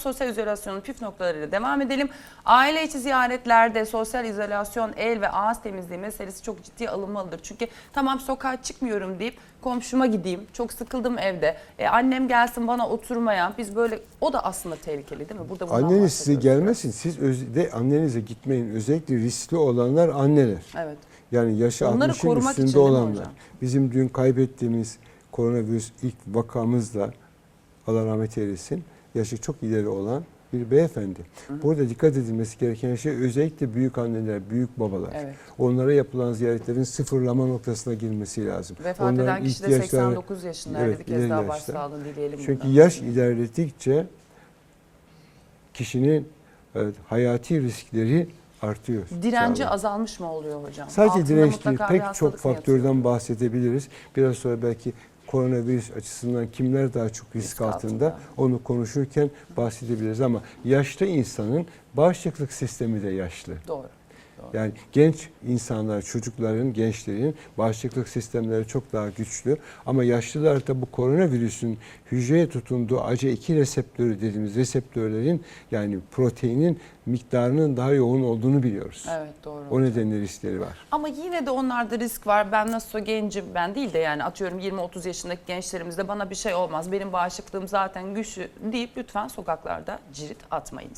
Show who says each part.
Speaker 1: Sosyal izolasyonun püf noktalarıyla devam edelim. Aile içi ziyaretlerde sosyal izolasyon, el ve ağız temizliği meselesi çok ciddiye alınmalıdır. Çünkü tamam sokağa çıkmıyorum deyip komşuma gideyim. Çok sıkıldım evde. E, annem gelsin bana oturmaya. Biz böyle o da aslında tehlikeli değil mi? Burada
Speaker 2: Anneniz size gelmesin. Siz öz- de annenize gitmeyin. Özellikle riskli olanlar anneler.
Speaker 1: Evet.
Speaker 2: Yani yaşı
Speaker 1: Onları
Speaker 2: 60'ın
Speaker 1: korumak için
Speaker 2: üstünde
Speaker 1: mi
Speaker 2: olanlar. Bizim dün kaybettiğimiz koronavirüs ilk vakamızda Allah rahmet eylesin yaşı çok ileri olan bir beyefendi. Burada dikkat edilmesi gereken şey özellikle büyük anneler, büyük babalar.
Speaker 1: Evet.
Speaker 2: Onlara yapılan ziyaretlerin sıfırlama noktasına girmesi lazım.
Speaker 1: Vefat
Speaker 2: Onların
Speaker 1: eden kişi de
Speaker 2: ihtiyaçları-
Speaker 1: 89 yaşındaydı.
Speaker 2: Evet,
Speaker 1: bir kez daha başsağlığı dileyelim.
Speaker 2: Çünkü
Speaker 1: buradan.
Speaker 2: yaş ilerledikçe kişinin evet, hayati riskleri artıyor.
Speaker 1: Direnci
Speaker 2: Sağlık.
Speaker 1: azalmış mı oluyor hocam?
Speaker 2: Sadece
Speaker 1: Altında
Speaker 2: direnç değil, pek çok faktörden
Speaker 1: yatıyor?
Speaker 2: bahsedebiliriz. Biraz sonra belki koronavirüs açısından kimler daha çok risk,
Speaker 1: Risk
Speaker 2: altında,
Speaker 1: altında.
Speaker 2: onu konuşurken bahsedebiliriz. Ama yaşlı insanın bağışıklık sistemi de yaşlı.
Speaker 1: Doğru.
Speaker 2: Yani genç insanlar, çocukların, gençlerin bağışıklık sistemleri çok daha güçlü. Ama yaşlılarda bu koronavirüsün hücreye tutunduğu ACE2 reseptörü dediğimiz reseptörlerin yani proteinin miktarının daha yoğun olduğunu biliyoruz.
Speaker 1: Evet doğru.
Speaker 2: O nedenle riskleri var.
Speaker 1: Ama yine de onlarda risk var. Ben nasıl gencim ben değil de yani atıyorum 20-30 yaşındaki gençlerimizde bana bir şey olmaz. Benim bağışıklığım zaten güçlü deyip lütfen sokaklarda cirit atmayınız.